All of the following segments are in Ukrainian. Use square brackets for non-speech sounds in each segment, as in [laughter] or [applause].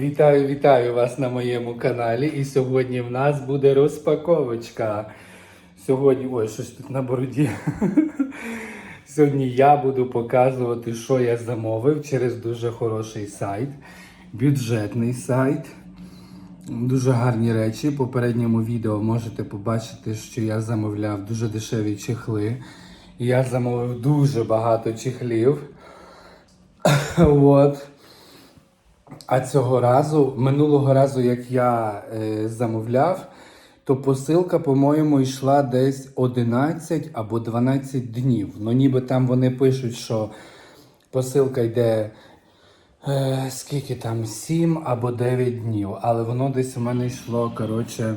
Вітаю, вітаю вас на моєму каналі. І сьогодні в нас буде розпаковочка. Сьогодні, ой, щось тут на бороді. [laughs] Сьогодні я буду показувати, що я замовив через дуже хороший сайт, бюджетний сайт. Дуже гарні речі. В попередньому відео можете побачити, що я замовляв дуже дешеві чехли. Я замовив дуже багато чехлів. [laughs] От. А цього разу, минулого разу, як я е, замовляв, то посилка, по-моєму, йшла десь 11 або 12 днів. Ну, ніби там вони пишуть, що посилка йде е, скільки там, 7 або 9 днів. Але воно десь у мене йшло, коротше,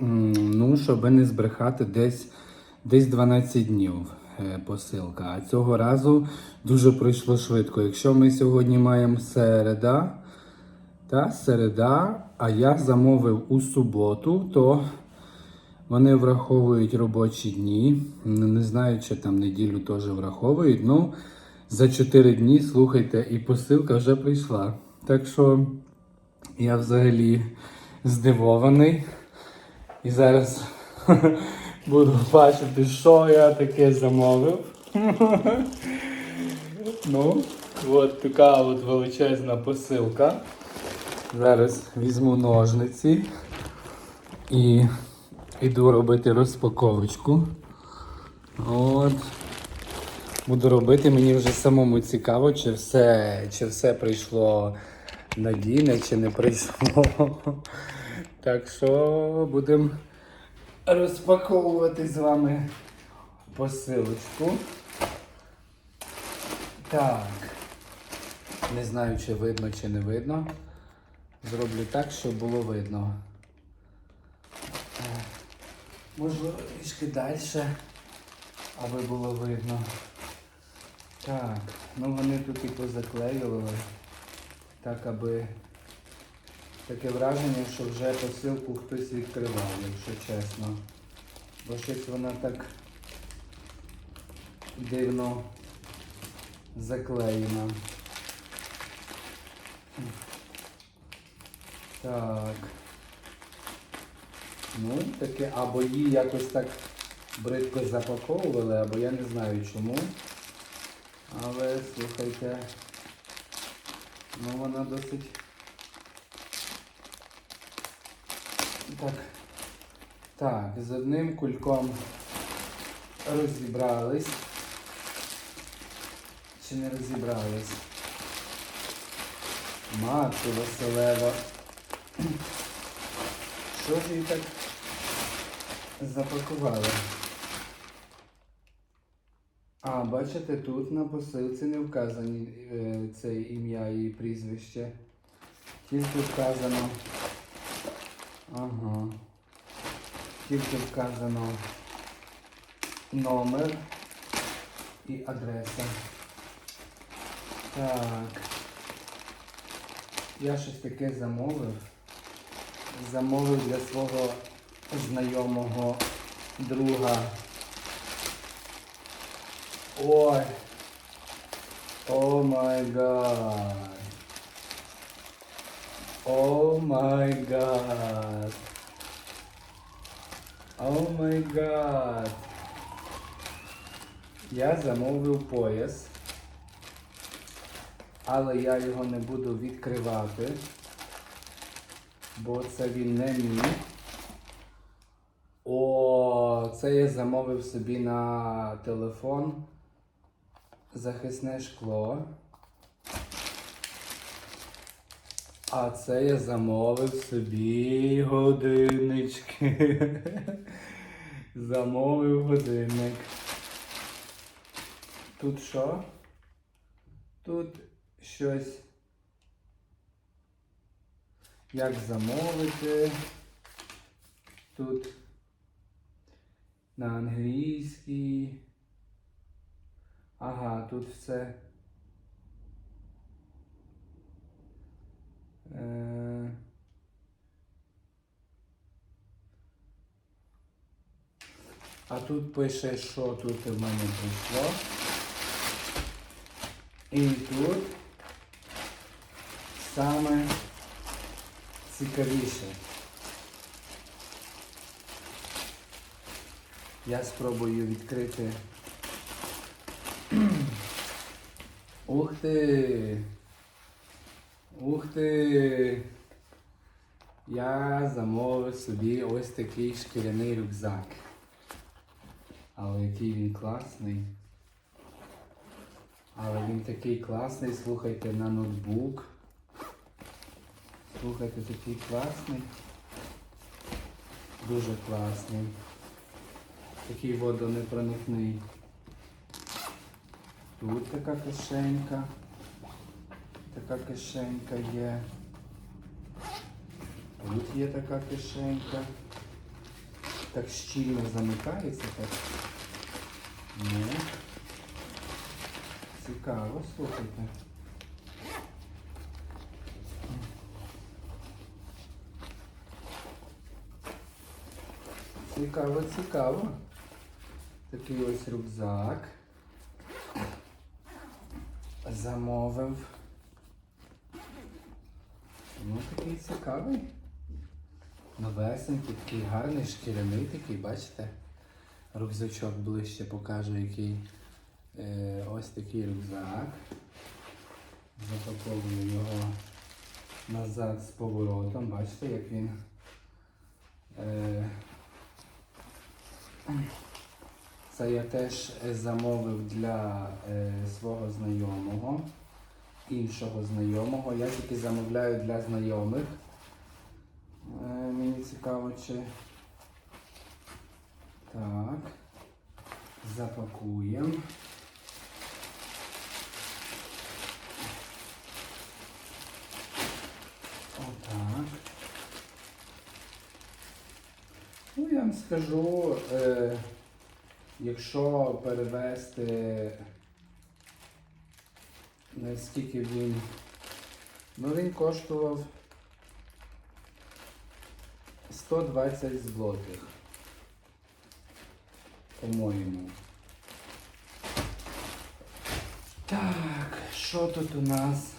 ну, щоб не збрехати, десь, десь 12 днів е, посилка. А цього разу дуже пройшло швидко. Якщо ми сьогодні маємо середа. Та середа, а я замовив у суботу, то вони враховують робочі дні. Не не знаю, чи там неділю теж враховують. Ну, за 4 дні, слухайте, і посилка вже прийшла. Так що я взагалі здивований. І зараз [laughs] буду бачити, що я таке замовив. [laughs] Ну, от така от величезна посилка. Зараз візьму ножниці і йду робити розпаковочку. От. Буду робити, мені вже самому цікаво, чи все, чи все прийшло надійне, чи не прийшло. [laughs] Так що будемо розпаковувати з вами посилочку. Так. Не знаю, чи видно, чи не видно. Зроблю так, щоб було видно. Е, Можливо, трішки далі, аби було видно. Так, ну вони тут і позаклеювали. Так, аби таке враження, що вже посилку хтось відкривав, якщо чесно. Бо щось вона так дивно заклеєна. Так. Ну, таке, або її якось так бридко запаковували, або я не знаю чому. Але слухайте, ну вона досить. Так. Так, з одним кульком розібрались. Чи не розібрались? Матку Василева. Що ж її так запакували? А, бачите, тут на посилці не вказані е, це ім'я і прізвище. Тільки вказано. Ага. Тільки вказано номер і адреса. Так. Я щось таке замовив. Замовив для свого знайомого друга. Ой. О май гад. О май гад. О май гад. Я замовив пояс але я його не буду відкривати, бо це він не мій. О, це я замовив собі на телефон захисне шкло. А це я замовив собі годиннички. [laughs] Замовив годинник. Тут що? Тут щось. Як замовити. Тут на англійській. Ага, тут все. Е... А тут пише, що тут в мене прийшло. І тут саме цікавіше. Я спробую відкрити. Ух ти! Ух ти! Я замовив собі ось такий шкіряний рюкзак. Але який він класний. Але він такий класний, слухайте, на ноутбук. Слухайте, такий класний. Дуже класний. Такий водонепроникний. Тут така кишенька. Така кишенька є. Тут є така кишенька. Так щільно замикається так. Ну. Цікаво, слухайте. Цікаво, цікаво. Такий ось рюкзак. Замовив. Ну, такий цікавий. Новесенький, такий гарний, шкіряний такий, бачите? Рюкзачок ближче покажу, який е, ось такий рюкзак. Запаковую його назад з поворотом. Бачите, як він. Е, це я теж замовив для е, свого знайомого, іншого знайомого. Я тільки замовляю для знайомих. Е, мені цікаво, чи. Так. Запакуємо. Отак. Ну, я вам скажу, е, якщо перевести, наскільки він. Ну, він коштував 120 злотих. По-моєму. Так, що тут у нас?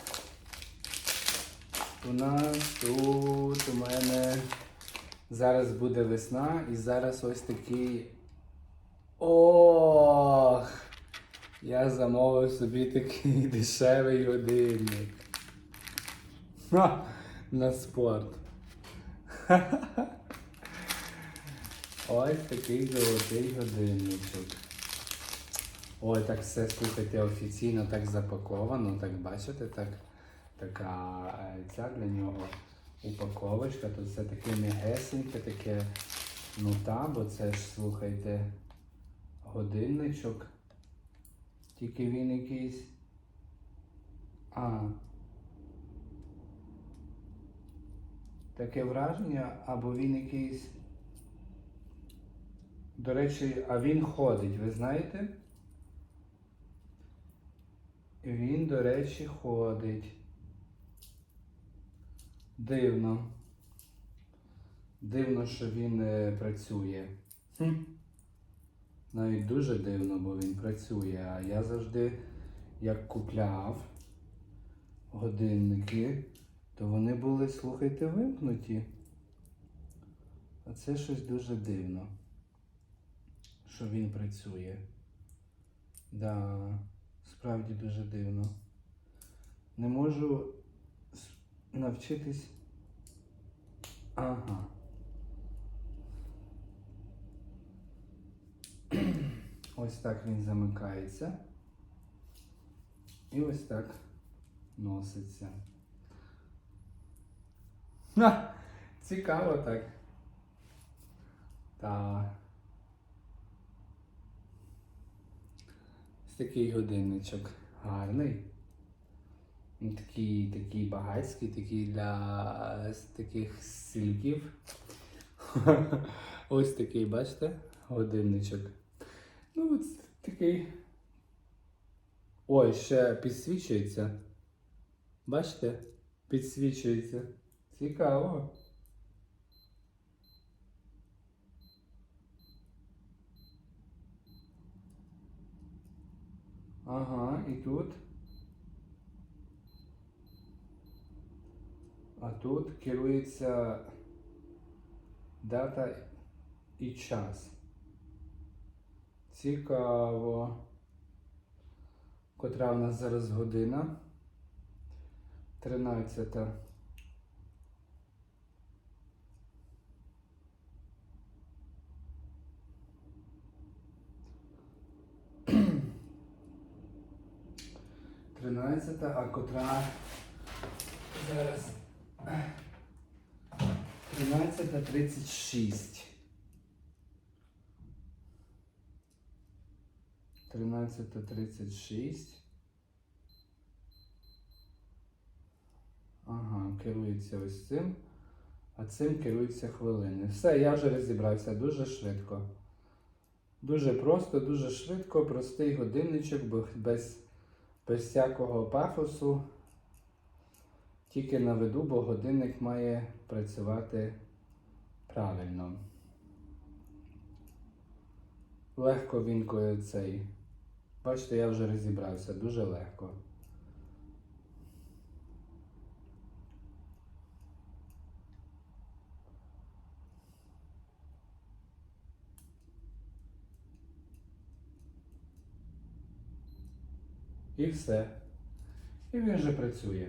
У нас тут у мене зараз буде весна і зараз ось такий. Ох! Я замовив собі такий [laughs] дешевий годинник. Ха! На спорт. [laughs] Ось такий золотий годинничок. Ой, так все, слухайте, офіційно так запаковано, так бачите, так, така е, ця для нього упаковочка. Тут все таке м'ягесеньке, таке, ну та, бо це ж, слухайте, годинничок. Тільки він якийсь. А. Таке враження, або він якийсь. До речі, а він ходить, ви знаєте? Він, до речі, ходить. Дивно. Дивно, що він е, працює. Хм. Навіть дуже дивно, бо він працює. А я завжди, як купляв годинники, то вони були, слухайте, вимкнуті. А це щось дуже дивно, що він працює. Да, справді дуже дивно. Не можу навчитись. Ага. [clears throat] Ось так він замикається. І ось так носиться. Ха! Цікаво так. Так. Ось такий годинничок гарний. Він Такий, такий багатський, такий для таких сільків. [laughs] Ось такий, бачите, годинничок. Ну, от такий. Ой, ще підсвічується. Бачите? Підсвічується. Цікаво. Ага, і тут. А тут керується дата і час. Цікаво. Котра в нас зараз година? 13. Тринадцята, а котра зараз 13.36. 13.36. Ага, керується ось цим. А цим керуються хвилини. Все, я вже розібрався дуже швидко. Дуже просто, дуже швидко, простий годинничок, без, без всякого пафосу. Тільки наведу, бо годинник має працювати правильно. Легко він цей. Бачите, я вже розібрався, дуже легко. І все. І він вже працює.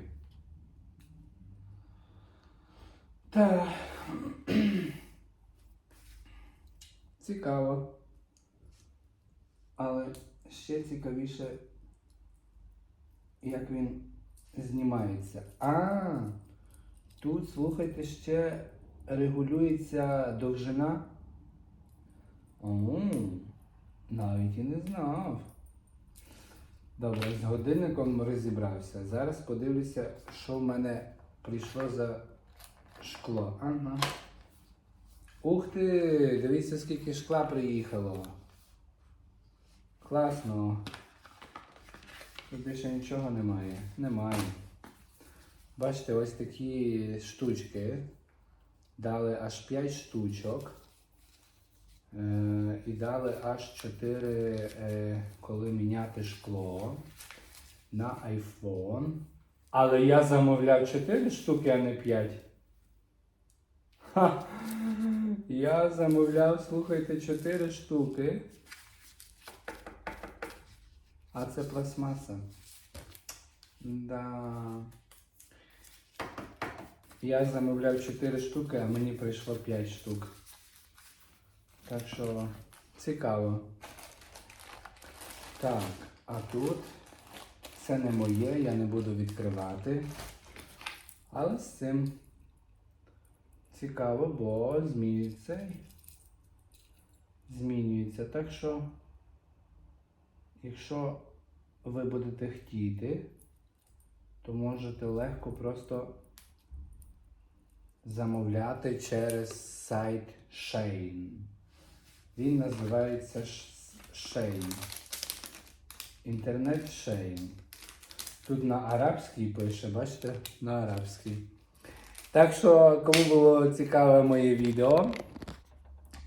Так. [clears throat] Цікаво. Але ще цікавіше, як він знімається. А, тут, слухайте, ще регулюється довжина. О, навіть і не знав. Добре, з годинником розібрався. Зараз подивлюся, що в мене прийшло за шкло. Ага. Ух ти! Дивіться, скільки шкла приїхало. Класно. Тут більше нічого немає. Немає. Бачите, ось такі штучки. Дали аж 5 штучок. Е, і дали аж 4, е, коли міняти шкло на iPhone. Але я замовляв 4 штуки, а не 5. Ха! Я замовляв, слухайте, 4 штуки. А це пластмаса. Да. Я замовляв 4 штуки, а мені прийшло 5 штук. Так що цікаво. Так, а тут це не моє, я не буду відкривати. Але з цим цікаво, бо змінюється. Змінюється. Так що, якщо ви будете хотіти, то можете легко просто замовляти через сайт Shane. Він називається Shane. Інтернет Shane. Тут на арабській пише, бачите? На арабській. Так що, кому було цікаве моє відео,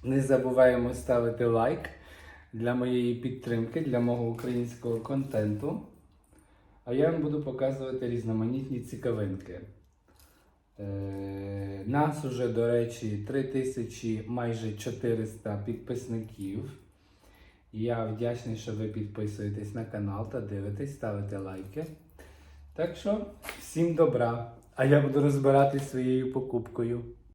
не забуваємо ставити лайк для моєї підтримки, для мого українського контенту. А я вам буду показувати різноманітні цікавинки. Е, Нас уже, до речі, 3000 майже 400 підписників. Я вдячний, що ви підписуєтесь на канал та дивитесь, ставите лайки. Так що, всім добра! А я буду розбиратись своєю покупкою.